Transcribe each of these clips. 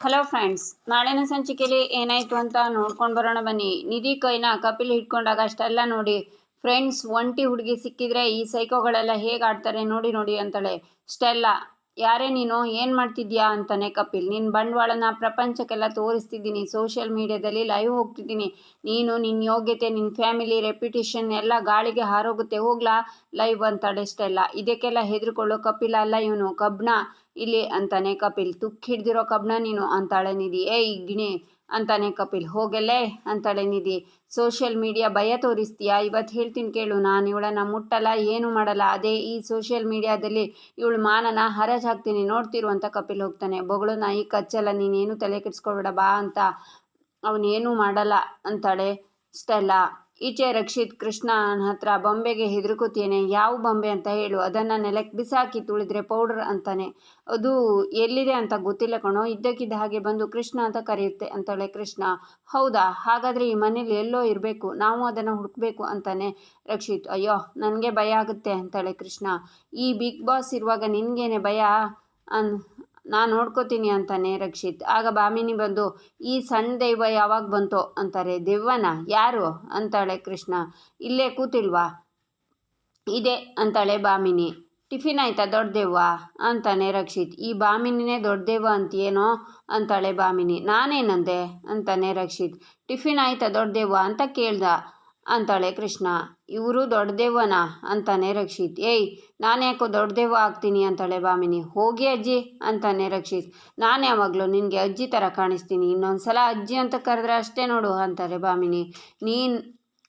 Hello friends ನಾಳಿನ ಸಂಚಿಕೆಯಲ್ಲಿ ಏನಾಯಿತು ಅಂತ ನೋಡ್ಕೊಂಡು ಬರೋಣ ಬನ್ನಿ. ನಿಧಿ ಕೈನ ಕಪಿಲ್ ಹಿಡ್ಕೊಂಡಾಗ ಅಷ್ಟೆಲ್ಲ ನೋಡಿ ಫ್ರೆಂಡ್ಸ್ ಒಂಟಿ ಹುಡುಗಿ ಸಿಕ್ಕಿದ್ರೆ ಈ ಸೈಕೋಗಳೆಲ್ಲ ಹೇಗೆ ಆಡ್ತಾರೆ ನೋಡಿ ನೋಡಿ ಅಂತಾಳೆ. ಸ್ಟೆಲ್ಲ ಯಾರೇ ನೀನು ಏನು ಮಾಡ್ತಿದ್ಯಾ ಅಂತಾನೆ ಕಪಿಲ್. ನಿನ್ನ ಬಂಡವಾಳನ ಪ್ರಪಂಚಕ್ಕೆಲ್ಲ ತೋರಿಸ್ತಿದ್ದೀನಿ. ಸೋಷಿಯಲ್ ಮೀಡ್ಯಾದಲ್ಲಿ ಲೈವ್ ಹೋಗ್ತಿದ್ದೀನಿ. ನೀನು ನಿನ್ನ ಯೋಗ್ಯತೆ ನಿನ್ನ ಫ್ಯಾಮಿಲಿ, ರೆಪ್ಯುಟೇಷನ್ ಎಲ್ಲ ಗಾಳಿಗೆ ಹಾರೋಗುತ್ತೆ. ಹೋಗ್ಲಾ ಲೈವ್ ಅಂತಾಳೆ ಅಡೆಷ್ಟೆಲ್ಲ ಇದಕ್ಕೆಲ್ಲ ಹೆದರ್ಕೊಳ್ಳೋ ಕಪಿಲ್ ಅಲ್ಲ ಇವನು. ಕಬ್ಣ ಇಲ್ಲಿ ಅಂತಾನೆ ಕಪಿಲ್. ತುಕ್ ಹಿಡ್ದಿರೋ ಕಬ್ಣ ನೀನು ಅಂತಾಳೆ ನಿಧಿ. ಏಯ್ ಗಿಣಿ ಅಂತಾನೆ ಕಪಿಲ್, ಹೋಗಲೇ ಅಂತಾಳೆ ನಿಧಿ. ಸೋಷಿಯಲ್ ಮೀಡಿಯಾ ಭಯ ತೋರಿಸ್ತೀಯಾ? ಇವತ್ತು ಹೇಳ್ತೀನಿ ಕೇಳು, ನಾನು ಇವಳನ್ನ ಮುಟ್ಟಲ್ಲ, ಏನು ಮಾಡಲ್ಲ. ಅದೇ ಈ ಸೋಷಿಯಲ್ ಮೀಡಿಯಾದಲ್ಲಿ ಇವಳು ಮಾನನ ಹರಾಜ್ ಹಾಕ್ತೀನಿ ನೋಡ್ತಿರು ಅಂತ ಕಪಿಲ್ ಹೋಗ್ತಾನೆ. ಬೊಗಳು ನಾಯಿ ಕಚ್ಚಲ್ಲ, ನೀನೇನು ತಲೆ ಕೆಡಿಸ್ಕೊಬೇಡ ಬಾ ಅಂತ. ಅವನೇನು ಮಾಡಲ್ಲ ಅಂತಾಳೆ ಸ್ಟೆಲ್ಲ. ಈಚೆ ರಕ್ಷಿತ್ ಕೃಷ್ಣನ ಹತ್ರ ಬೊಂಬೆಗೆ ಹೆದರ್ಕೋತೇನೆ ಯಾವ ಬೊಂಬೆ ಅಂತ ಹೇಳು, ಅದನ್ನು ನೆಲಕ್ಕೆ ಬಿಸಾಕಿ ತುಳಿದ್ರೆ ಪೌಡರ್ ಅಂತಾನೆ. ಅದು ಎಲ್ಲಿದೆ ಅಂತ ಗೊತ್ತಿಲ್ಲ ಕಣೋ, ಇದ್ದಕ್ಕಿದ್ದ ಹಾಗೆ ಬಂದು ಕೃಷ್ಣ ಅಂತ ಕರೆಯುತ್ತೆ ಅಂತಾಳೆ ಕೃಷ್ಣ. ಹೌದಾ, ಹಾಗಾದರೆ ಈ ಮನೇಲಿ ಎಲ್ಲೋ ಇರಬೇಕು, ನಾವು ಅದನ್ನು ಹುಡುಕಬೇಕು ಅಂತಾನೆ ರಕ್ಷಿತ್. ಅಯ್ಯೋ, ನನಗೆ ಭಯ ಆಗುತ್ತೆ ಅಂತಾಳೆ ಕೃಷ್ಣ. ಈ ಬಿಗ್ ಬಾಸ್ ಇರುವಾಗ ನಿನಗೇನೆ ಭಯ? ಅನ್ ನಾನು ನೋಡ್ಕೋತೀನಿ ಅಂತಾನೆ ರಕ್ಷಿತ್. ಆಗ ಬಾಮಿನಿ ಬಂದು, ಈ ಸಣ್ಣ ದೈವ ಯಾವಾಗ ಬಂತೋ? ಅಂತಾರೆ. ದೆವ್ವನ? ಯಾರು? ಅಂತಾಳೆ ಕೃಷ್ಣ. ಇಲ್ಲೇ ಕೂತಿಲ್ವಾ? ಇದೆ, ಅಂತಾಳೆ ಬಾಮಿನಿ. ಟಿಫಿನ್ ಆಯ್ತಾ ದೊಡ್ಡ ದೆವ್ವ? ಅಂತಾನೆ ರಕ್ಷಿತ್. ಈ ಬಾಮಿನಿನೇ ದೊಡ್ಡ ದೆವ್ವ ಏನೋ ಅಂತಾಳೆ ಬಾಮಿನಿ. ನಾನೇನಂದೆ? ಅಂತಾನೆ ರಕ್ಷಿತ್. ಟಿಫಿನ್ ಆಯ್ತಾ ದೊಡ್ಡ ದೆವ್ವ? ಅಂತ ಕೇಳ್ದ. ಅಂತಾಳೆ ಕೃಷ್ಣ. ಇವರು ದೊಡ್ಡ ದೆವ್ವನ ಅಂತಾನೆ ರಕ್ಷಿತ್. ಏಯ್, ನಾನ್ಯಾಕೋ ದೊಡ್ಡ ದೆವ್ವ ಆಗ್ತೀನಿ ಅಂತಾಳೆ ಬಾಮಿನಿ. ಹೋಗಿ ಅಜ್ಜಿ, ಅಂತಾನೆ ರಕ್ಷಿತ್. ನಾನು ಯಾವಾಗಲೂ ನಿನಗೆ ಅಜ್ಜಿ ಥರ ಕಾಣಿಸ್ತೀನಿ. ಇನ್ನೊಂದು ಸಲ ಅಜ್ಜಿ ಅಂತ ಕರೆದ್ರೆ ಅಷ್ಟೇ ನೋಡು, ಅಂತಾರೆ ಬಾಮಿನಿ. ನೀನು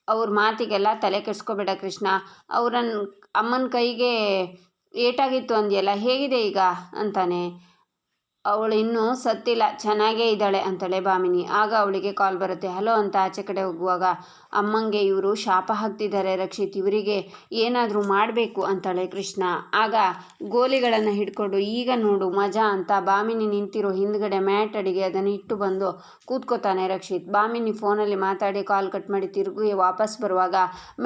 ಅವ್ರ ಮಾತಿಗೆಲ್ಲ ತಲೆ ಕೆಡಿಸ್ಕೋಬೇಡ ಕೃಷ್ಣ. ಅವ್ರನ್ನ ಅಮ್ಮನ ಕೈಗೆ ಏಟಾಗಿತ್ತು ಅಂದಿಯಲ್ಲ, ಹೇಗಿದೆ ಈಗ? ಅಂತಾನೆ. ಅವಳು ಇನ್ನೂ ಸತ್ತಿಲ್ಲ, ಚೆನ್ನಾಗೇ ಇದ್ದಾಳೆ ಅಂತಾಳೆ ಬಾಮಿನಿ ಆಗ ಅವಳಿಗೆ ಕಾಲ್ ಬರುತ್ತೆ, ಹಲೋ ಅಂತ ಆಚೆ ಕಡೆ ಹೋಗುವಾಗ, ಅಮ್ಮಂಗೆ ಇವರು ಶಾಪ ಹಾಕ್ತಿದ್ದಾರೆ ರಕ್ಷಿತ್, ಇವರಿಗೆ ಏನಾದರೂ ಮಾಡಬೇಕು ಅಂತಾಳೆ ಕೃಷ್ಣ. ಆಗ ಗೋಲಿಗಳನ್ನು ಹಿಡ್ಕೊಂಡು, ಈಗ ನೋಡು, ಮಜಾ ಅಂತ ಬಾಮಿನಿ ನಿಂತಿರೋ ಹಿಂದ್ಗಡೆ ಮ್ಯಾಟ್ ಅಡಿಗೆ ಅದನ್ನು ಇಟ್ಟು ಬಂದು ಕೂತ್ಕೋತಾನೆ ರಕ್ಷಿತ್. ಬಾಮಿನಿ ಫೋನಲ್ಲಿ ಮಾತಾಡಿ ಕಾಲ್ ಕಟ್ ಮಾಡಿ ತಿರುಗಿ ವಾಪಸ್ ಬರುವಾಗ,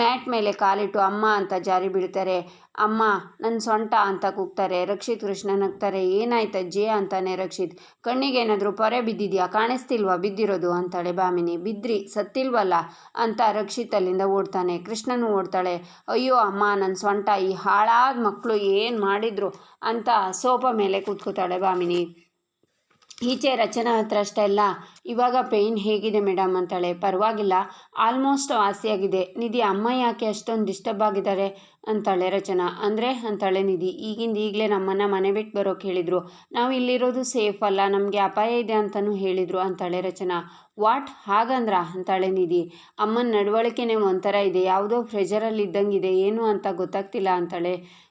ಮ್ಯಾಟ್ ಮೇಲೆ ಕಾಲಿಟ್ಟು, ಅಮ್ಮ ಅಂತ ಜಾರಿ ಬೀಳ್ತಾರೆ. ಅಮ್ಮ ನನ್ನ ಸೊಂಟ ಅಂತ ಕೂಗ್ತಾರೆ. ರಕ್ಷಿತ್ ಕೃಷ್ಣ ನಗ್ತಾರೆ ಜೇ ಅಜ್ಜಿ ಅಂತಾನೆ ರಕ್ಷಿತ್. ಕಣ್ಣಿಗೆ ಏನಾದರೂ ಪೊರೆ ಬಿದ್ದಿದ್ಯಾ? ಕಾಣಿಸ್ತಿಲ್ವಾ? ಬಿದ್ದಿರೋದು? ಅಂತಾಳೆ ಭಾಮಿನಿ ಬಿದ್ರಿ, ಸತ್ತಿಲ್ವಲ್ಲ? ಅಂತ ರಕ್ಷಿತ್ ಅಲ್ಲಿಂದ ಓಡ್ತಾನೆ. ಕೃಷ್ಣನು ಓಡ್ತಾಳೆ. ಅಯ್ಯೋ ಅಮ್ಮ ನನ್ನ ಸ್ವಂಟ, ಈ ಹಾಳಾದ ಮಕ್ಕಳು ಏನು ಮಾಡಿದ್ರು? ಅಂತ ಸೋಪ ಮೇಲೆ ಕೂತ್ಕೋತಾಳೆ ಭಾಮಿನಿ ಈಚೆ ರಚನಾ ಹತ್ರ ಅಷ್ಟೆಲ್ಲ ಇವಾಗ ಪೇಯ್ನ್ ಹೇಗಿದೆ ಮೇಡಮ್ ಅಂತಾಳೆ. ಪರವಾಗಿಲ್ಲ, ಆಲ್ಮೋಸ್ಟ್ ವಾಸಿಯಾಗಿದೆ ನಿಧಿ, ಅಮ್ಮ ಯಾಕೆ ಅಷ್ಟೊಂದು ಡಿಸ್ಟರ್ಬ್ ಆಗಿದ್ದಾರೆ? ಅಂತಾಳೆ ರಚನಾ. ಅಂದರೆ, ಅಂತಾಳೆ ನಿಧಿ. ಈಗಿಂದ ಈಗಲೇ ನಮ್ಮನ್ನು ಮನೆ ಬಿಟ್ಟು ಬರೋಕೆ ಹೇಳಿದರು. ನಾವು ಇಲ್ಲಿರೋದು ಸೇಫ್ ಅಲ್ಲ, ನಮಗೆ ಅಪಾಯ ಇದೆ ಅಂತಲೂ ಹೇಳಿದರು ಅಂತಾಳೆ ರಚನಾ. ವಾಟ್? ಹಾಗಂದ್ರ, ಅಂತಾಳೆ ನಿಧಿ. ಅಮ್ಮನ ನಡವಳಿಕೆನೇ ಒಂಥರ ಇದೆ. ಯಾವುದೋ ಪ್ರೆಷರಲ್ಲಿ ಇದ್ದಂಗಿದೆ ಏನು ಅಂತ ಗೊತ್ತಾಗ್ತಿಲ್ಲ ಅಂತಾಳೆ.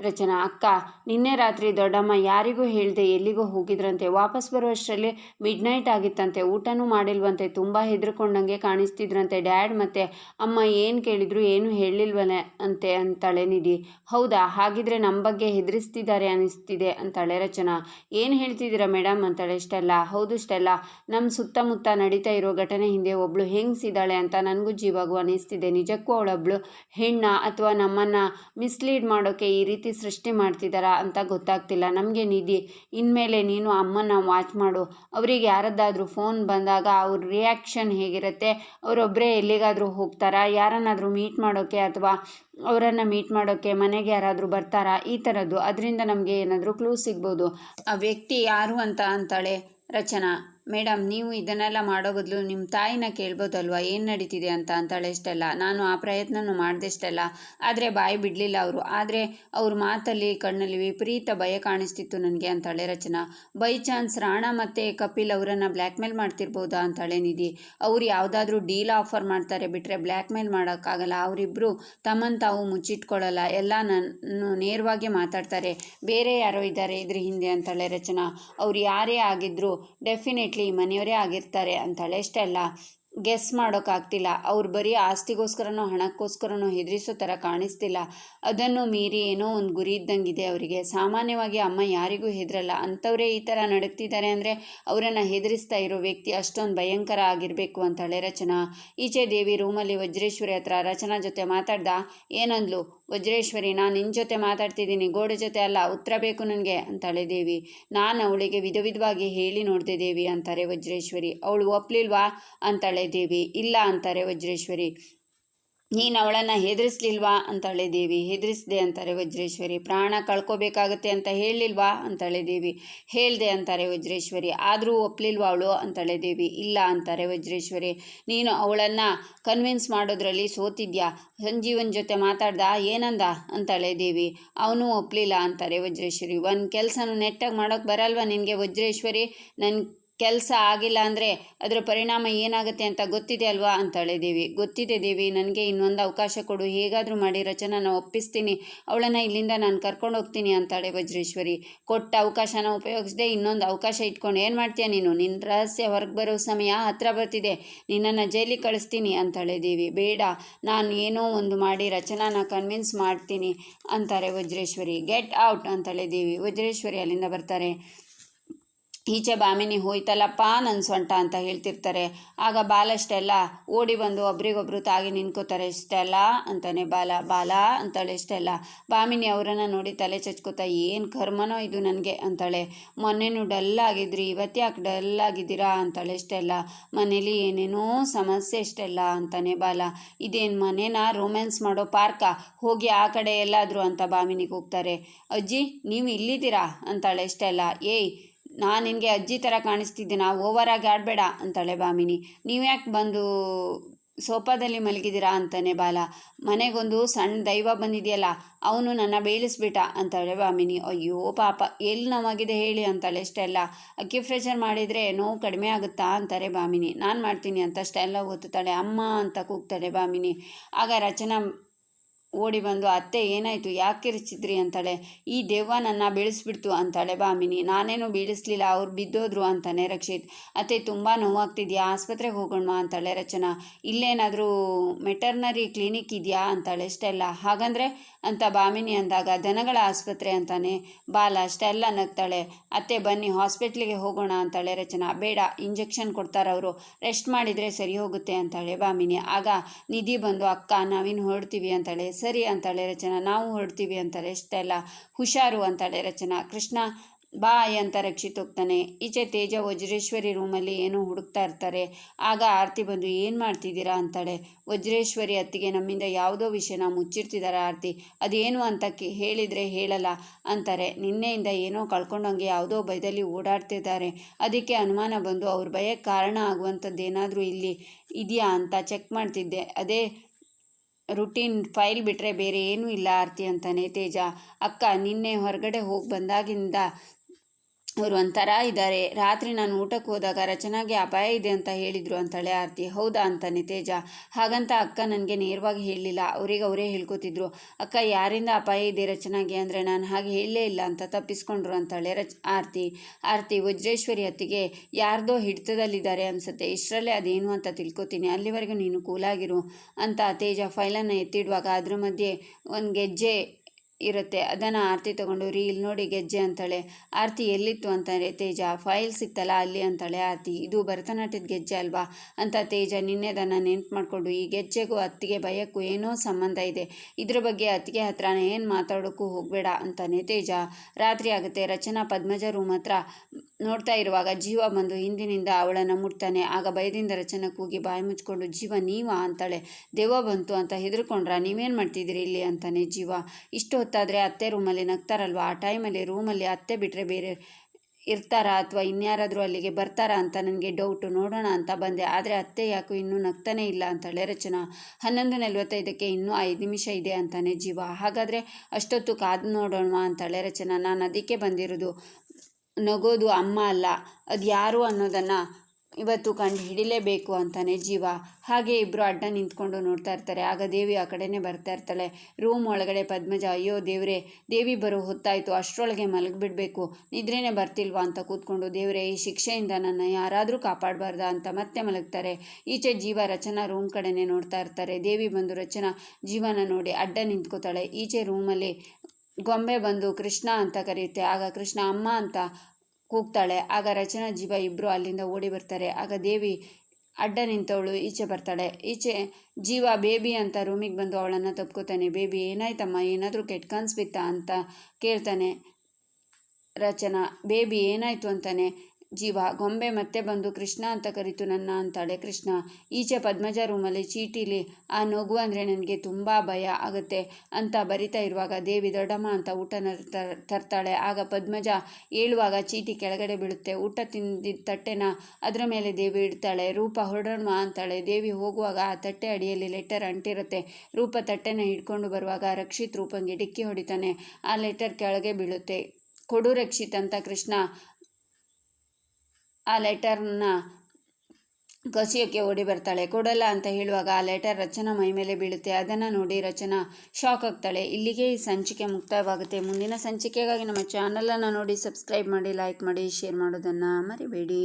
ರಚನಾ, ಅಕ್ಕ, ನಿನ್ನೆ ರಾತ್ರಿ ದೊಡ್ಡಮ್ಮ ಯಾರಿಗೂ ಹೇಳದೆ ಎಲ್ಲಿಗೋ ಹೋಗಿದ್ರಂತೆ, ವಾಪಸ್ ಬರುವಷ್ಟರಲ್ಲಿ ಮಿಡ್ ನೈಟ್ ಆಗಿತ್ತಂತೆ, ಊಟನೂ ಮಾಡಿಲ್ವಂತೆ, ತುಂಬ ಹೆದರ್ಕೊಂಡಂಗೆ ಕಾಣಿಸ್ತಿದ್ರಂತೆ, ಡ್ಯಾಡ್ ಮತ್ತೆ ಅಮ್ಮ ಏನು ಕೇಳಿದ್ರು ಏನು ಹೇಳಿಲ್ವನೆ ಅಂತೆ ಅಂತಾಳೆ ನಿಧಿ. ಹೌದಾ, ಹಾಗಿದ್ರೆ ನಮ್ಮ ಬಗ್ಗೆ ಹೆದರಿಸ್ತಿದ್ದಾರೆ ಅನಿಸ್ತಿದೆ ಅಂತಾಳೆ ರಚನಾ. ಏನು ಹೇಳ್ತಿದ್ದೀರಾ ಮೇಡಮ್ ಅಂತಾಳೆ ಇಷ್ಟೆಲ್ಲ ಹೌದು ಇಷ್ಟೆಲ್ಲ ನಮ್ಮ ಸುತ್ತಮುತ್ತ ನಡೀತಾ ಇರೋ ಘಟನೆ ಹಿಂದೆ ಒಬ್ಳು ಹೆಂಗ್ಸಿದ್ದಾಳೆ ಅಂತ ನನಗೂ ಜೀವಾಗೂ ಅನಿಸ್ತಿದೆ. ನಿಜಕ್ಕೂ ಅವಳೊಬ್ಳು ಹೆಣ್ಣ ಅಥವಾ ನಮ್ಮನ್ನು ಮಿಸ್ಲೀಡ್ ಮಾಡೋಕ್ಕೆ ಈ ರೀತಿ ಸೃಷ್ಟಿ ಮಾಡ್ತಿದ್ದಾರಾ ಅಂತ ಗೊತ್ತಾಗ್ತಿಲ್ಲ. ನಮಗೆ ನಿಧಿ, ಇನ್ಮೇಲೆ ನೀನು ಅಮ್ಮನ ವಾಚ್ ಮಾಡು. ಅವರಿಗೆ ಯಾರದ್ದಾದರೂ ಫೋನ್ ಬಂದಾಗ ಅವ್ರ ರಿಯಾಕ್ಷನ್ ಹೇಗಿರುತ್ತೆ ಅವರೊಬ್ಬರೇ ಎಲ್ಲಿಗಾದರೂ ಹೋಗ್ತಾರಾ, ಯಾರನ್ನಾದರೂ ಮೀಟ್ ಮಾಡೋಕ್ಕೆ ಅಥವಾ ಅವರನ್ನು ಮೀಟ್ ಮಾಡೋಕ್ಕೆ ಮನೆಗೆ ಯಾರಾದರೂ ಬರ್ತಾರಾ, ಈ ಥರದ್ದು ಅದರಿಂದ ನಮಗೆ ಏನಾದರೂ ಕ್ಲೂ ಸಿಗ್ಬೋದು. ಆ ವ್ಯಕ್ತಿ ಯಾರು ಅಂತ ಅಂತಾಳೆ ರಚನಾ. ಮೇಡಮ್, ನೀವು ಇದನ್ನೆಲ್ಲ ಮಾಡೋ ಬದಲು ನಿಮ್ಮ ತಾಯಿನ ಕೇಳ್ಬೋದಲ್ವಾ? ಏನು ನಡೀತಿದೆ ಅಂತ ಅಂತಾಳೆ ಇಷ್ಟೆಲ್ಲ ನಾನು ಆ ಪ್ರಯತ್ನನೂ ಮಾಡಿದೆ ಇಷ್ಟೆಲ್ಲ ಆದರೆ ಬಾಯಿ ಬಿಡಲಿಲ್ಲ ಅವರು. ಆದರೆ ಅವ್ರ ಮಾತಲ್ಲಿ, ಕಣ್ಣಲ್ಲಿ ವಿಪರೀತ ಭಯ ಕಾಣಿಸ್ತಿತ್ತು ನನಗೆ ಅಂತಾಳೆ ರಚನಾ. ಬೈ ಚಾನ್ಸ್ ರಾಣಾ ಮತ್ತು ಕಪಿಲ್ ಅವರನ್ನು ಬ್ಲ್ಯಾಕ್ ಮೇಲ್ ಮಾಡ್ತಿರ್ಬೋದಾ ಅಂತಾಳೆ ನಿಧಿ. ಅವ್ರು ಯಾವುದಾದ್ರೂ ಡೀಲ್ ಆಫರ್ ಮಾಡ್ತಾರೆ ಬಿಟ್ಟರೆ ಬ್ಲ್ಯಾಕ್ ಮೇಲ್ ಮಾಡೋಕ್ಕಾಗಲ್ಲ. ಅವರಿಬ್ಬರು ತಮ್ಮನ್ನು ತಾವು ಮುಚ್ಚಿಟ್ಕೊಳ್ಳಲ್ಲ. ಎಲ್ಲ ನನ್ನ ನೇರವಾಗಿ ಮಾತಾಡ್ತಾರೆ. ಬೇರೆ ಯಾರೋ ಇದ್ದಾರೆ ಇದ್ರ ಹಿಂದೆ ಅಂತಾಳೆ ರಚನಾ. ಅವ್ರು ಯಾರೇ ಆಗಿದ್ದರೂ ಡೆಫಿನೆಟ್ಲಿ ಮನೆಯವರೇ ಆಗಿರ್ತಾರೆ ಅಂತಾಳೆ ಇಷ್ಟೆಲ್ಲ ಗೆಸ್ ಮಾಡೋಕ್ಕಾಗ್ತಿಲ್ಲ ಅವ್ರು ಬರೀ ಆಸ್ತಿಗೋಸ್ಕರನೋ, ಹಣಕ್ಕೋಸ್ಕರನೋ ಹೆದರಿಸೋ ಥರ ಕಾಣಿಸ್ತಿಲ್ಲ. ಅದನ್ನು ಮೀರಿ ಏನೋ ಒಂದು ಗುರಿ ಇದ್ದಂಗಿದೆ ಅವರಿಗೆ. ಸಾಮಾನ್ಯವಾಗಿ ಅಮ್ಮ ಯಾರಿಗೂ ಹೆದರಲ್ಲ. ಅಂಥವರೇ ಈ ಥರ ನಡುಗ್ತಿದ್ದಾರೆ ಅಂದರೆ ಅವರನ್ನು ಹೆದರಿಸ್ತಾ ಇರೋ ವ್ಯಕ್ತಿ ಅಷ್ಟೊಂದು ಭಯಂಕರ ಆಗಿರಬೇಕು ಅಂತಾಳೆ ರಚನಾ. ಈಚೆ ದೇವಿ ರೂಮಲ್ಲಿ ವಜ್ರೇಶ್ವರಿ ಹತ್ರ ರಚನಾ ಜೊತೆ ಮಾತಾಡ್ದ, ಏನಂದ್ಲು? ವಜ್ರೇಶ್ವರಿ, ನಾನು ನಿನ್ನ ಜೊತೆ ಮಾತಾಡ್ತಿದ್ದೀನಿ. ಗೋಡೆ ಜೊತೆ ಅಲ್ಲ ಉತ್ತರ ಬೇಕು ನನಗೆ ಅಂತಾಳೆ ದೇವಿ. ನಾನು ಅವಳಿಗೆ ವಿಧ ವಿಧವಾಗಿ ಹೇಳಿ ನೋಡಿದೆ ದೇವಿ ಅಂತಾರೆ ವಜ್ರೇಶ್ವರಿ. ಅವಳು ಒಪ್ಲಿಲ್ವಾ? ಅಂತಾಳೆ ದೇವಿ ಇಲ್ಲ ಅಂತಾರೆ ವಜ್ರೇಶ್ವರಿ. ನೀನು ಅವಳನ್ನು ಹೆದರಿಸ್ಲಿಲ್ವಾ? ಅಂತಾಳೆ ದೇವಿ ಹೆದರಿಸ್ದೆ ಅಂತಾರೆ ವಜ್ರೇಶ್ವರಿ. ಪ್ರಾಣ ಕಳ್ಕೊಬೇಕಾಗತ್ತೆ ಅಂತ ಹೇಳಲಿಲ್ವಾ ಅಂತಾಳೆ ದೇವಿ ಹೇಳ್ದೆ ಅಂತಾರೆ ವಜ್ರೇಶ್ವರಿ. ಆದರೂ ಒಪ್ಲಿಲ್ವಾ ಅವಳು? ಅಂತಾಳೆ ದೇವಿ ಇಲ್ಲ ಅಂತಾರೆ ವಜ್ರೇಶ್ವರಿ. ನೀನು ಅವಳನ್ನು ಕನ್ವಿನ್ಸ್ ಮಾಡೋದ್ರಲ್ಲಿ ಸೋತಿದ್ಯಾ? ಸಂಜೀವನ್ ಜೊತೆ ಮಾತಾಡ್ದ? ಏನಂದ? ಅಂತಾಳೆ ದೇವಿ ಅವನು ಒಪ್ಲಿಲ್ಲ ಅಂತಾರೆ ವಜ್ರೇಶ್ವರಿ. ಒಂದು ಕೆಲಸನೂ ನೆಟ್ಟಾಗಿ ಮಾಡೋಕ್ಕೆ ಬರಲ್ವಾ ನಿನಗೆ ವಜ್ರೇಶ್ವರಿ? ನನ್ನ ಕೆಲಸ ಆಗಿಲ್ಲ ಅಂದರೆ ಅದರ ಪರಿಣಾಮ ಏನಾಗುತ್ತೆ ಅಂತ ಗೊತ್ತಿದೆ ಅಲ್ವಾ ಅಂತಾಳೆ ದೇವಿ ಗೊತ್ತಿದೆ ದೇವಿ, ನನಗೆ ಇನ್ನೊಂದು ಅವಕಾಶ ಕೊಡು, ಹೇಗಾದರೂ ಮಾಡಿ ರಚನಾನ ಒಪ್ಪಿಸ್ತೀನಿ. ಅವಳನ್ನು ಇಲ್ಲಿಂದ ನಾನು ಕರ್ಕೊಂಡು ಹೋಗ್ತೀನಿ ಅಂತಾಳೆ ವಜ್ರೇಶ್ವರಿ. ಕೊಟ್ಟ ಅವಕಾಶನ ಉಪಯೋಗಿಸದೆ ಇನ್ನೊಂದು ಅವಕಾಶ ಇಟ್ಕೊಂಡು, ಏನು ಮಾಡ್ತೀಯ ನೀನು? ನಿನ್ನ ರಹಸ್ಯ ಹೊರಗೆ ಬರೋ ಸಮಯ ಹತ್ರ ಬರ್ತಿದೆ. ನಿನ್ನನ್ನು ಜೈಲಿಗೆ ಕಳಿಸ್ತೀನಿ ಅಂತಾಳೆ ದೇವಿ. ಬೇಡ, ನಾನು ಏನೋ ಒಂದು ಮಾಡಿ ರಚನಾನ ಕನ್ವಿನ್ಸ್ ಮಾಡ್ತೀನಿ ಅಂತಾರೆ ವಜ್ರೇಶ್ವರಿ. ಗೆಟ್ ಔಟ್ ಅಂತಾಳೆ ದೇವಿ. ವಜ್ರೇಶ್ವರಿ ಅಲ್ಲಿಂದ ಬರ್ತಾರೆ. ಈಚೆ ಬಾಮಿನಿ ಹೋಯ್ತಲ್ಲಪ್ಪ ನನ್ನ ಸೊಂಟ ಅಂತ ಹೇಳ್ತಿರ್ತಾರೆ. ಆಗ ಬಾಲಷ್ಟೆಲ್ಲ ಓಡಿ ಬಂದು ಒಬ್ರಿಗೊಬ್ರು ತಾಗಿ ನಿಂತ್ಕೋತಾರೆ ಇಷ್ಟೆಲ್ಲ ಅಂತಾನೆ ಬಾಲ. ಬಾಲ ಅಂತಾಳೆ ಇಷ್ಟೆಲ್ಲ. ಬಾಮಿನಿ ಅವರನ್ನು ನೋಡಿ ತಲೆ ಚಚ್ಕೋತಾ, ಏನು ಕರ್ಮನೋ ಇದು ನನಗೆ? ಅಂತಾಳೆ. ಮೊನ್ನೆನೂ ಡಲ್ ಆಗಿದ್ರಿ, ಇವತ್ತು ಯಾಕೆ ಡಲ್ ಆಗಿದ್ದೀರಾ? ಅಂತಾಳೆ ಇಷ್ಟೆಲ್ಲ. ಮನೇಲಿ ಏನೇನೋ ಸಮಸ್ಯೆ ಇಷ್ಟೆಲ್ಲ, ಅಂತಾನೆ ಬಾಲ. ಇದೇನು ಮನೇನ? ರೊಮ್ಯಾನ್ಸ್ ಮಾಡೋ ಪಾರ್ಕ? ಹೋಗಿ ಆ ಕಡೆ ಎಲ್ಲಾದರೂ, ಅಂತ ಬಾಮಿನಿಗೆ ಹೋಗ್ತಾರೆ. ಅಜ್ಜಿ, ನೀವು ಇಲ್ಲಿದ್ದೀರಾ? ಅಂತಾಳೆ ಇಷ್ಟೆಲ್ಲ. ಏಯ್ ನಾನು ನಿನಗೆ ಅಜ್ಜಿ ಥರ ಕಾಣಿಸ್ತಿದ್ದೀನಾ ಓವರಾಗಿ ಆಡಬೇಡ ಅಂತಾಳೆ ಬಾಮಿನಿ. ನೀವು ಯಾಕೆ ಬಂದು ಸೋಫಾದಲ್ಲಿ ಮಲಗಿದ್ದೀರಾ ಅಂತಾನೆ ಬಾಲ. ಮನೆಗೊಂದು ಸಣ್ಣ ದೈವ ಬಂದಿದೆಯಲ್ಲ, ಅವನು ನನ್ನ ಬೇಳಿಸ್ಬಿಟ್ಟ ಅಂತಾಳೆ ಬಾಮಿನಿ. ಅಯ್ಯೋ ಪಾಪ ಎಲ್ಲಿ ನೋವಾಗಿದೆ ಹೇಳಿ ಅಂತಾಳೆ ಇಷ್ಟೆಲ್ಲ ಅಕ್ಕಿ ಫ್ರೆಷರ್ ಮಾಡಿದರೆ ನೋವು ಕಡಿಮೆ ಆಗುತ್ತಾ ಅಂತಾರೆ ಬಾಮಿನಿ. ನಾನು ಮಾಡ್ತೀನಿ ಅಂತ ಅಷ್ಟೆಲ್ಲ ಓದ್ತಾಳೆ ಅಮ್ಮ ಅಂತ ಕೂಗ್ತಾಳೆ ಬಾಮಿನಿ. ಆಗ ರಚನಾ ಓಡಿ ಬಂದು, ಅತ್ತೆ, ಏನಾಯಿತು? ಯಾಕೆ ಕಿರಿಚಿದ್ರಿ ಅಂತಾಳೆ. ಈ ದೆವ್ವ ನನ್ನ ಬೀಳಿಸ್ಬಿಡ್ತು, ಅಂತಾಳೆ ಬಾಮಿನಿ. ನಾನೇನು ಬೀಳಿಸ್ಲಿಲ್ಲ, ಅವ್ರು ಬಿದ್ದೋದ್ರು, ಅಂತಾನೆ ರಕ್ಷಿತ್. ಅತ್ತೆ, ತುಂಬ ನೋವಾಗ್ತಿದ್ಯಾ? ಆಸ್ಪತ್ರೆಗೆ ಹೋಗೋಣ ಅಂತಾಳೆ ರಚನಾ. ಇಲ್ಲೇನಾದರೂ ಮೆಟರ್ನರಿ ಕ್ಲಿನಿಕ್ ಇದೆಯಾ? ಅಂತಾಳೆ ಸ್ಟೆಲ್ಲ. ಹಾಗಂದ್ರೆ? ಅಂತ ಬಾಮಿನಿ ಅಂದಾಗ, ದನಗಳ ಆಸ್ಪತ್ರೆ, ಅಂತಾನೆ. ಬಾಲ ಅಷ್ಟೆಲ್ಲ ನಗ್ತಾಳೆ. ಅತ್ತೆ, ಬನ್ನಿ, ಹಾಸ್ಪಿಟ್ಲಿಗೆ ಹೋಗೋಣ, ಅಂತಾಳೆ ರಚನಾ. ಬೇಡ, ಇಂಜೆಕ್ಷನ್ ಕೊಡ್ತಾರವರು ರೆಸ್ಟ್ ಮಾಡಿದರೆ ಸರಿ ಹೋಗುತ್ತೆ, ಅಂತಾಳೆ ಬಾಮಿನಿ. ಆಗ ನಿಧಿ ಬಂದು, ಅಕ್ಕ, ನಾವಿನ್ನು ಹೊರಡ್ತೀವಿ, ಅಂತಾಳೆ. ಸರಿ ಅಂತಾಳೆ ರಚನಾ, ನಾವು ಹೊರಡ್ತೀವಿ ಅಂತಾರೆ ಇಷ್ಟೆಲ್ಲ ಹುಷಾರು ಅಂತಾಳೆ ರಚನಾ, ಕೃಷ್ಣ ಬಾಯ್ ಅಂತ ರಕ್ಷಿತ್ ಹೋಗ್ತಾನೆ. ಈಚೆ ತೇಜ ವಜ್ರೇಶ್ವರಿ ರೂಮಲ್ಲಿ ಏನೋ ಹುಡುಕ್ತಾ ಇರ್ತಾರೆ. ಆಗ ಆರತಿ ಬಂದು, ಏನು ಮಾಡ್ತಿದ್ದೀರಾ? ಅಂತಾಳೆ. ವಜ್ರೇಶ್ವರಿ ಅತ್ತಿಗೆ, ನಮ್ಮಿಂದ ಯಾವುದೋ ವಿಷಯನ ಮುಚ್ಚಿರ್ತಿದ್ದಾರೆ ಆರತಿ? ಅದೇನು ಅಂತ ಹೇಳಿದರೆ ಹೇಳಲ್ಲ ಅಂತಾರೆ. ನಿನ್ನೆಯಿಂದ ಏನೋ ಕಳ್ಕೊಂಡಂಗೆ ಯಾವುದೋ ಭಯದಲ್ಲಿ ಓಡಾಡ್ತಿದ್ದಾರೆ. ಅದಕ್ಕೆ ಅನುಮಾನ ಬಂದು, ಅವ್ರ ಭಯಕ್ಕೆ ಕಾರಣ ಆಗುವಂಥದ್ದೇನಾದರೂ ಇಲ್ಲಿ ಇದೆಯಾ? ಅಂತ ಚೆಕ್ ಮಾಡ್ತಿದ್ದೆ. ಅದೇ ರುಟೀನ್ ಫೈಲ್ ಬಿಟ್ಟರೆ ಬೇರೆ ಏನೂ ಇಲ್ಲ ಆರತಿ ಅಂತಾನೆ ತೇಜ. ಅಕ್ಕ ನಿನ್ನೆ ಹೊರಗಡೆ ಹೋಗಿ ಬಂದಾಗಿಂದ ಅವರು ಒಂಥರ ಇದ್ದಾರೆ. ರಾತ್ರಿ ನಾನು ಊಟಕ್ಕೆ ಹೋದಾಗ ರಚನಾಗೆ ಅಪಾಯ ಇದೆ ಅಂತ ಹೇಳಿದರು ಅಂತಾಳೆ ಆರತಿ. ಹೌದಾ ಅಂತಾನೆ ತೇಜ ಹಾಗಂತ ಅಕ್ಕ ನನಗೆ ನೇರವಾಗಿ ಹೇಳಲಿಲ್ಲ. ಅವ್ರಿಗೆ ಅವರೇ ಹೇಳ್ಕೊತಿದ್ರು. ಅಕ್ಕ, ಯಾರಿಂದ ಅಪಾಯ ಇದೆ ರಚನಾಗೆ ಅಂದರೆ ನಾನು ಹಾಗೆ ಹೇಳಲೇ ಇಲ್ಲ ಅಂತ ತಪ್ಪಿಸ್ಕೊಂಡ್ರು ಅಂತಾಳೆ ರಚ್, ಆರತಿ. ಆರತಿ, ವಜ್ರೇಶ್ವರಿ ಹತ್ತಿಗೆ ಯಾರ್ದೋ ಹಿಡಿತದಲ್ಲಿದ್ದಾರೆ ಅನಿಸುತ್ತೆ. ಇಷ್ಟರಲ್ಲೇ ಅದೇನು ಅಂತ ತಿಳ್ಕೊತೀನಿ. ಅಲ್ಲಿವರೆಗೂ ನೀನು ಕೂಲಾಗಿರು ಅಂತ ತೇಜ ಫೈಲನ್ನು ಎತ್ತಿಡುವಾಗ ಅದ್ರ ಮಧ್ಯೆ ಒಂದು ಗೆಜ್ಜೆ ಇರುತ್ತೆ. ಅದನ್ನು ಆರತಿ ತಗೊಂಡು ರೀ ಇಲ್ಲಿ ನೋಡಿ ಗೆಜ್ಜೆ ಅಂತಾಳೆ. ಆರತಿ ಎಲ್ಲಿತ್ತು ಅಂತಾನೆ ತೇಜ, ಫೈಲ್ ಸಿಕ್ತಲ್ಲ ಅಲ್ಲಿ ಅಂತಾಳೆ ಆರತಿ. ಇದು ಭರತನಾಟ್ಯದ ಗೆಜ್ಜೆ ಅಲ್ವಾ? ಅಂತ ತೇಜ ನಿನ್ನೆದನ್ನು ನೆನ್ಪು ಮಾಡಿಕೊಂಡು ಈ ಗೆಜ್ಜೆಗೂ ಅತ್ತಿಗೆ ಭಯಕ್ಕೂ ಏನೋ ಸಂಬಂಧ ಇದೆ. ಇದ್ರ ಬಗ್ಗೆ ಅತ್ತಿಗೆ ಹತ್ರ ಏನು ಮಾತಾಡೋಕ್ಕೂ ಹೋಗಬೇಡ ಅಂತಾನೆ ತೇಜ. ರಾತ್ರಿ ಆಗುತ್ತೆ. ರಚನಾ ಪದ್ಮಜ ರೂಮ್ ಹತ್ರ ನೋಡ್ತಾ ಇರುವಾಗ ಜೀವ ಬಂದು ಹಿಂದಿನಿಂದ ಅವಳನ್ನು ಮುಟ್ತಾನೆ. ಆಗ ಭಯದಿಂದ ರಚನ ಕೂಗಿ ಬಾಯಿ ಮುಚ್ಕೊಂಡು, ಜೀವ, ನೀವಾ? ಅಂತಾಳೆ. ದೆವ್ವ ಬಂತು ಅಂತ ಹೆದರ್ಕೊಂಡ್ರ ನೀವೇನು ಮಾಡ್ತಿದ್ದೀರಿ ಇಲ್ಲಿ? ಅಂತಾನೆ ಜೀವ. ಇಷ್ಟು ಹೊತ್ತಾದರೆ ಅತ್ತೆ ರೂಮಲ್ಲಿ ನಗ್ತಾರಲ್ವ? ಆ ಟೈಮಲ್ಲಿ ರೂಮಲ್ಲಿ ಅತ್ತೆ ಬಿಟ್ಟರೆ ಬೇರೆ ಇರ್ತಾರಾ ಅಥವಾ ಇನ್ಯಾರಾದರೂ ಅಲ್ಲಿಗೆ ಬರ್ತಾರಾ ಅಂತ ನನಗೆ ಡೌಟು. ನೋಡೋಣ ಅಂತ ಬಂದೆ. ಆದರೆ ಅತ್ತೆ ಯಾಕೋ ಇನ್ನೂ ನಗ್ತಾನೇ ಇಲ್ಲ ಅಂತಾಳೆ ರಚನಾ. ಹನ್ನೊಂದು ನಲ್ವತ್ತೈದಕ್ಕೆ ಇನ್ನೂ ಐದು ನಿಮಿಷ ಇದೆ ಅಂತಾನೆ ಜೀವ. ಹಾಗಾದರೆ ಅಷ್ಟೊತ್ತು ಕಾದು ನೋಡೋಣ ಅಂತಾಳೆ ರಚನಾ. ನಾನು ಅದಕ್ಕೆ ಬಂದಿರೋದು ನಗೋದು ಅಮ್ಮ ಅಲ್ಲ, ಅದು ಯಾರು ಅನ್ನೋದನ್ನು ಇವತ್ತು ಕಂಡು ಹಿಡಿಲೇಬೇಕು ಅಂತಾನೆ ಜೀವ. ಹಾಗೆ ಇಬ್ಬರು ಅಡ್ಡ ನಿಂತ್ಕೊಂಡು ನೋಡ್ತಾ ಇರ್ತಾರೆ. ಆಗ ದೇವಿ ಆ ಕಡೆನೇ ಬರ್ತಾ ಇರ್ತಾಳೆ. ರೂಮ್ ಒಳಗಡೆ ಪದ್ಮಜ, ಅಯ್ಯೋ ದೇವ್ರೆ, ದೇವಿ ಬರೋ ಹೊತ್ತಾಯಿತು. ಅಷ್ಟರೊಳಗೆ ಮಲಗಿಬಿಡ್ಬೇಕು. ನಿದ್ರೆನೇ ಬರ್ತಿಲ್ವಾ? ಅಂತ ಕೂತ್ಕೊಂಡು, ದೇವ್ರೆ, ಈ ಶಿಕ್ಷೆಯಿಂದ ನನ್ನ ಯಾರಾದರೂ ಕಾಪಾಡಬಾರ್ದ? ಅಂತ ಮತ್ತೆ ಮಲಗ್ತಾರೆ. ಈಚೆ ಜೀವ ರಚನಾ ರೂಮ್ ಕಡೆನೇ ನೋಡ್ತಾ ಇರ್ತಾರೆ. ದೇವಿ ಬಂದು ರಚನಾ ಜೀವನ ನೋಡಿ ಅಡ್ಡ ನಿಂತ್ಕೋತಾಳೆ. ಈಚೆ ರೂಮಲ್ಲಿ ಗೊಂಬೆ ಬಂದು ಕೃಷ್ಣ ಅಂತ ಕರೆಯುತ್ತೆ. ಆಗ ಕೃಷ್ಣ ಅಮ್ಮ ಅಂತ ಕೂಗ್ತಾಳೆ. ಆಗ ರಚನಾ ಜೀವ ಇಬ್ಬರು ಅಲ್ಲಿಂದ ಓಡಿ ಬರ್ತಾರೆ. ಆಗ ದೇವಿ ಅಡ್ಡ ನಿಂತವಳು ಈಚೆ ಬರ್ತಾಳೆ. ಈಚೆ ಜೀವ ಬೇಬಿ ಅಂತ ರೂಮಿಗೆ ಬಂದು ಅವಳನ್ನು ತಪ್ಕೋತಾನೆ ಬೇಬಿ, ಏನಾಯ್ತಮ್ಮ? ಏನಾದರೂ ಕೆಟ್ಟ ಕನ್ಸು ಬಿತ್ತಾ ಅಂತ ಕೇಳ್ತಾನೆ ರಚನಾ. ಬೇಬಿ, ಏನಾಯಿತು ಅಂತಾನೆ. ಜೀವ, ಗೊಂಬೆ ಮತ್ತೆ ಬಂದು ಕೃಷ್ಣ ಅಂತ ಕರೀತು ನನ್ನ ಅಂತಾಳೆ ಕೃಷ್ಣ. ಈಚೆ ಪದ್ಮಜ ರೂಮಲ್ಲಿ ಚೀಟಿಲಿ, ಆ ನಗು ಅಂದರೆ ನನಗೆ ತುಂಬ ಭಯ ಆಗುತ್ತೆ ಅಂತ ಬರಿತಾ ಇರುವಾಗ ದೇವಿ ದೊಡ್ಡಮ್ಮ ಅಂತ ತರ್- ತರ್ತಾಳೆ. ಆಗ ಪದ್ಮಜ ಏಳುವಾಗ ಚೀಟಿ ಕೆಳಗಡೆ ಬೀಳುತ್ತೆ. ಊಟ ತಿಂದಿದ್ದ ತಟ್ಟೆನ ಅದರ ಮೇಲೆ ದೇವಿ ಇಡ್ತಾಳೆ. ರೂಪ ಹೊರಡೋಣ ಅಂತಾಳೆ. ದೇವಿ ಹೋಗುವಾಗ ಆ ತಟ್ಟೆ ಅಡಿಯಲ್ಲಿ ಲೆಟರ್ ಅಂಟಿರುತ್ತೆ. ರೂಪ ತಟ್ಟೆನ ಹಿಡ್ಕೊಂಡು ಬರುವಾಗ ರಕ್ಷಿತ್ ರೂಪಂಗೆ ಡಿಕ್ಕಿ ಹೊಡಿತಾನೆ. ಆ ಲೆಟರ್ ಕೆಳಗೆ ಬೀಳುತ್ತೆ. ಕೊಡು ರಕ್ಷಿತ್ ಅಂತ ಕೃಷ್ಣ ಆ ಲೆಟರ್ನ ಕಸಿಯೋಕ್ಕೆ ಓಡಿ ಬರ್ತಾಳೆ. ಕೊಡಲ್ಲ ಅಂತ ಹೇಳುವಾಗ ಆ ಲೆಟರ್ ರಚನಾ ಮೈ ಮೇಲೆ ಬೀಳುತ್ತೆ. ಅದನ್ನು ನೋಡಿ ರಚನಾ ಶಾಕ್ ಆಗ್ತಾಳೆ. ಇಲ್ಲಿಗೆ ಈ ಸಂಚಿಕೆ ಮುಕ್ತಾಯವಾಗುತ್ತೆ. ಮುಂದಿನ ಸಂಚಿಕೆಗಾಗಿ ನಮ್ಮ ಚಾನಲನ್ನು ನೋಡಿ ಸಬ್ಸ್ಕ್ರೈಬ್ ಮಾಡಿ, ಲೈಕ್ ಮಾಡಿ, ಶೇರ್ ಮಾಡೋದನ್ನು ಮರಿಬೇಡಿ.